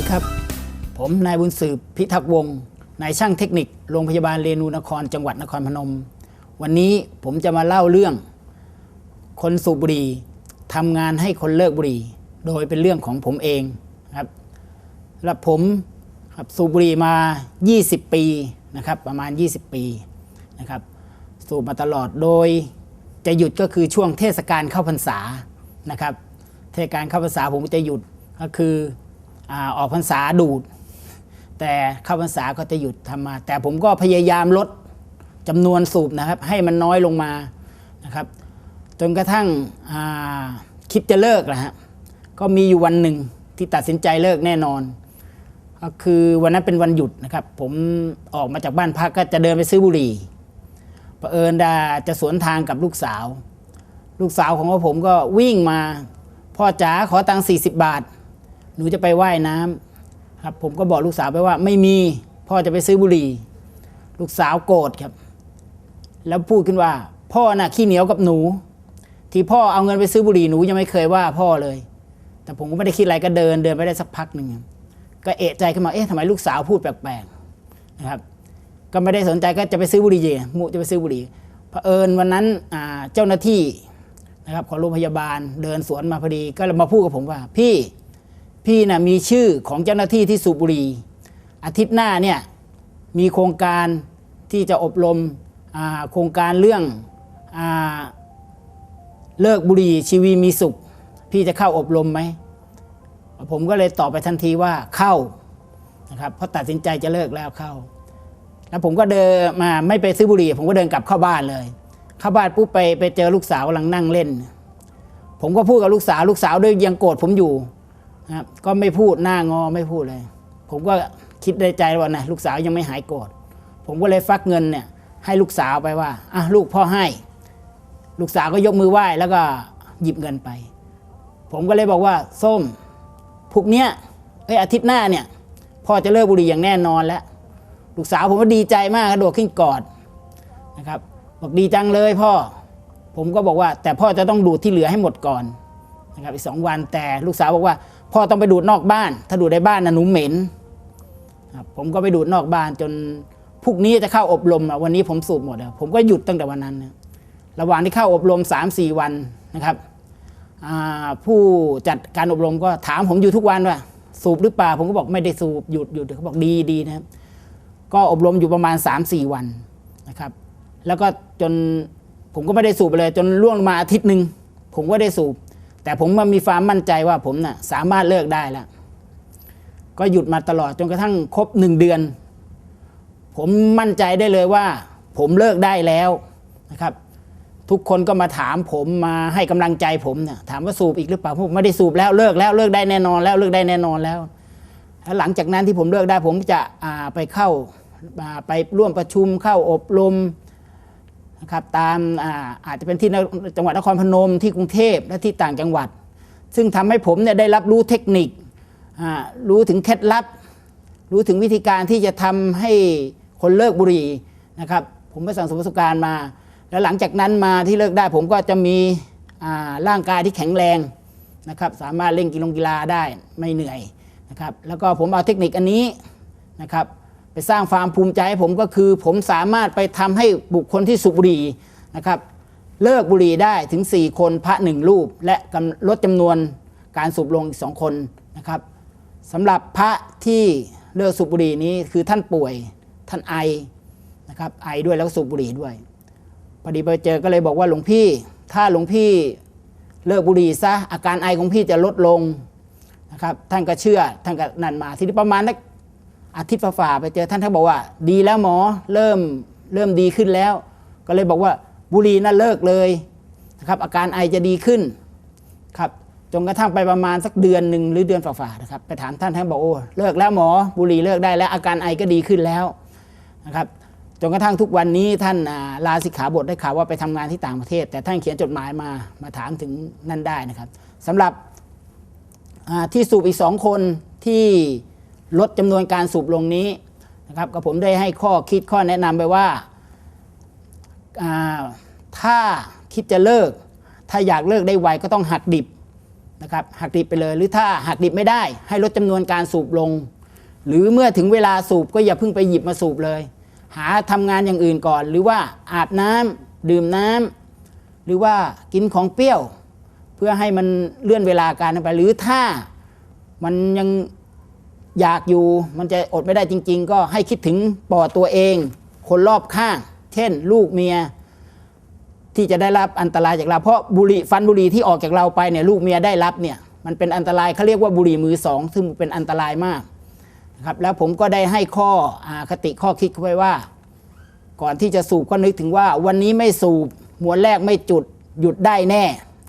ดีครับ ผมนายบุญสืบพิทักษ์วงศ์นายช่างเทคนิคโรงพยาบาลเรนูนครจังหวัดนครพนม วันนี้ผมจะมาเล่าเรื่อง คนสูบบุหรี่ทำงานให้คนเลิกบุหรี่โดยเป็นเรื่องของผมเองครับและผมครับสูบบุหรี่มา 20 ปีนะครับ ประมาณ 20 ปีนะครับ สูบมาตลอดโดยจะหยุดก็คือช่วงเทศกาลเข้าพรรษานะครับ เทศกาลเข้าพรรษาผมจะหยุดก็คือ อออกพรรษาดูด แต่เข้าพรรษาก็จะหยุดทำมา แต่ผมก็พยายามลดจำนวนสูบนะครับ ให้มันน้อยลงมานะครับ จนกระทั่งคิดจะเลิกนะฮะก็มีอยู่วันหนึ่งที่ตัดสินใจเลิกแน่นอน ก็คือวันนั้นเป็นวันหยุดนะครับ ผมออกมาจากบ้านพักก็จะเดินไปซื้อบุหรี่เผอิญดาจะสวนทางกับลูกสาว ลูกสาวของผมก็วิ่งมา พ่อจ๋าขอตังค์40 บาท นูจะไปว่ายน้ำครับ ผมก็บอกลูกสาวไปว่า ไม่มีพ่อจะไปซื้อบุหรี่ ลูกสาวโกรธครับ แล้วพูดขึ้นว่า พ่อน่ะขี้เหนียวกับหนู ที่พ่อเอาเงินไปซื้อบุหรี่หนูยังไม่เคยว่าพ่อเลย แต่ผมก็ไม่ได้คิดอะไรก็เดินเดินไปได้สักพักหนึ่งก็เอะใจขึ้นมาเอ๊ะทำไมลูกสาวพูดแปลกๆนะครับก็ไม่ได้สนใจก็จะไปซื้อบุหรี่มุจะไปซื้อบุหรี่เผอิญวันนั้นเจ้าหน้าที่นะครับของโรงพยาบาลเดินสวนมาพอดี ก็มาพูดกับผมว่า พี่ พี่น่ะมีชื่อของเจ้าหน้าที่ที่สูบบุหรี่อาทิตย์หน้าเนี่ยมีโครงการที่จะอบรมโครงการเรื่องอเลิกบุหรี่ชีวีมีสุข พี่จะเข้าอบรมไหม ผมก็เลยตอบไปทันทีว่าเข้านะครับเพราะตัดสินใจจะเลิกแล้วเข้า แล้วผมก็เดินมาไม่ไปซื้อบุหรี่ ผมก็เดินกลับเข้าบ้านเลย เข้าบ้านปุ๊บไปไปเจอลูกสาวกำลังนั่งเล่น ผมก็พูดกับลูกสาวลูกสาวด้วยยังโกรธผมอยู่ นะครับก็ไม่พูดหน้างอไม่พูดเลย ผมก็คิดในใจว่านะลูกสาวยังไม่หายโกรธผมก็เลยฟักเงินเนี่ยให้ลูกสาวไปว่าอะลูกพ่อให้ ลูกสาวก็ยกมือไหว้แล้วก็หยิบเงินไป ผมก็เลยบอกว่าส้มพวกเนี้ยเอ้ยอาทิตย์หน้าเนี่ยพ่อจะเลิกบุหรี่อย่างแน่นอนแล้ว ลูกสาวผมก็ดีใจมากกระโดดขึ้นกอดนะครับบอกดีจังเลยพ่อ ผมก็บอกว่าแต่พ่อจะต้องดูดที่เหลือให้หมดก่อน นะครับอีกสองวันแต่ลูกสาวบอกว่าพ่อต้องไปดูดนอกบ้าน ถ้าดูดในบ้านนะหนูเหม็นครับผมก็ไปดูดนอกบ้านจนพรุ่งนี้จะเข้าอบรมวันนี้ผมสูบหมดผมก็หยุดตั้งแต่วันนั้น ระหว่างที่เข้าอบรม 3-4 วันนะครับผู้จัดการอบรมก็ถามผมอยู่ทุกวันว่า สูบหรือเปล่าผมก็บอกไม่ได้สูบหยุดหยุดเขาบอกดีดีนะครับก็อบรมอยู่ประมาณ 3-4 วันนะครับ แล้วก็จนผมก็ไม่ได้สูบเลย จนล่วงมาอาทิตย์หนึ่งผมก็ได้สูบ แต่ผมมามีความมั่นใจว่าผมน่ะสามารถเลิกได้แล้ว ก็หยุดมาตลอดจนกระทั่งครบหนึ่งเดือน ผมมั่นใจได้เลยว่า ผมเลิกได้แล้วนะครับ ทุกคนก็มาถามผมมาให้กำลังใจผมเนี่ยถามว่าสูบอีกหรือเปล่าผมไม่ได้สูบแล้วเลิกแล้วเลิกได้แน่นอนแล้วเลิกได้แน่นอนแล้วแล้วหลังจากนั้นที่ผมเลิกได้ผมจะไปเข้าไปร่วมประชุมเข้าอบรม นะครับตามอาอาจจะเป็นที่จังหวัดนครพนมที่กรุงเทพและที่ต่างจังหวัด ซึ่งทำให้ผมเนี่ยได้รับรู้เทคนิครู้ถึงเคล็ดลับ รู้ถึงวิธีการที่จะทำให้คนเลิกบุหรี่นะครับผมไปสั่งสมประสบการณ์มา แล้วหลังจากนั้นมาที่เลิกได้ผมก็จะมีร่างกายที่แข็งแรงนะครับสามารถเล่นกีฬากีฬาได้ไม่เหนื่อยนะครับแล้วก็ผมเอาเทคนิคอันนี้นะครับ ไปสร้างความภูมิใจให้ผมก็คือ ผมสามารถไปทำให้บุคคลที่สูบบุหรี่นะครับ เลิกบุหรี่ได้ถึง 4 คนพระหนึ่งรูป และลดจำนวนการสูบลงอีกสองคนนะครับสำหรับพระที่เลิกสูบบุหรี่นี้คือท่านป่วยท่านไอนะครับไอด้วยแล้วก็สูบบุหรี่ด้วยพอดีไปเจอก็เลยบอกว่าหลวงพี่ ถ้าหลวงพี่เลิกบุหรี่ซะอาการไอของพี่จะลดลงนะครับท่านก็เชื่อท่านก็นั่นมาทีนี้ประมาณนัก อาทิตย์ฝ่าๆไปเจอท่านท่านบอกว่า ดีแล้วหมอเริ่มเริ่มดีขึ้นแล้ว ก็เลยบอกว่าบุหรี่น่ะเลิกเลยนะครับอาการไอจะดีขึ้นครับจนกระทั่งไปประมาณสักเดือนหนึ่งหรือเดือนฝ่าๆนะครับไปถามท่านท่านบอกโอ้เลิกแล้วหมอบุหรี่เลิกได้แล้วอาการไอก็ดีขึ้นแล้วนะครับจนกระทั่งทุกวันนี้ท่านาลาสิกขาบทได้ข่าวว่าไปทำงานที่ต่างประเทศ แต่ท่านเขียนจดหมายมามาถามถึงนั่นได้นะครับสำหรับที่สูบอีกสองคนที่ ลดจำนวนการสูบลงนี้นะครับก็ผมได้ให้ข้อคิดข้อแนะนำไปว่าาถ้าคิดจะเลิก ถ้าอยากเลิกได้ไวก็ต้องหักดิบนะครับหักดิบไปเลย หรือถ้าหักดิบไม่ได้ ให้ลดจำนวนการสูบลง หรือเมื่อถึงเวลาสูบก็อย่าเพิ่งไปหยิบมาสูบเลย หาทำงานอย่างอื่นก่อน หรือว่าอาบน้ำดื่มน้ำหรือว่ากินของเปรี้ยว เพื่อให้มันเลื่อนเวลาการไป หรือถ้ามันยัง อยากอยู่มันจะอดไม่ได้จริง ๆ ก็ให้คิดถึงปอดตัวเอง คนรอบข้าง เช่น ลูกเมีย ที่จะได้รับอันตรายจากเรา เพราะบุหรี่ฟันบุหรี่ที่ออกจากเราไปเนี่ยลูกเมียได้รับเนี่ยมันเป็นอันตรายเขาเรียกว่าบุหรี่มือสองซึ่งเป็นอันตรายมากนะครับแล้วผมก็ได้ให้ข้ออคติข้อคิดไว้ว่า ก่อนที่จะสูบก็นึกถึงว่า วันนี้ไม่สูบมวนแรกไม่จุดหยุดได้แน่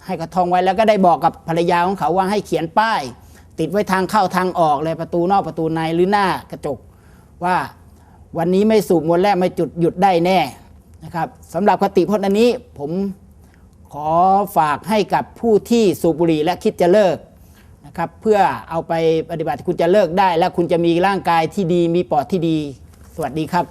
ให้กระทองไว้แล้วก็ได้บอกกับภรรยาของเขาว่าให้เขียนป้าย ติดไว้ทางเข้าทางออกเลยประตูนอกประตูในหรือหน้ากระจก ว่าวันนี้ไม่สูบมวนแรกไม่จุดหยุดได้แน่นะครับสำหรับคติพจน์อันนี้ผมขอฝากให้กับผู้ที่สูบบุหรี่และคิดจะเลิกนะครับเพื่อเอาไปปฏิบัติคุณจะเลิกได้ และคุณจะมีร่างกายที่ดีมีปอดที่ดี สวัสดีครับ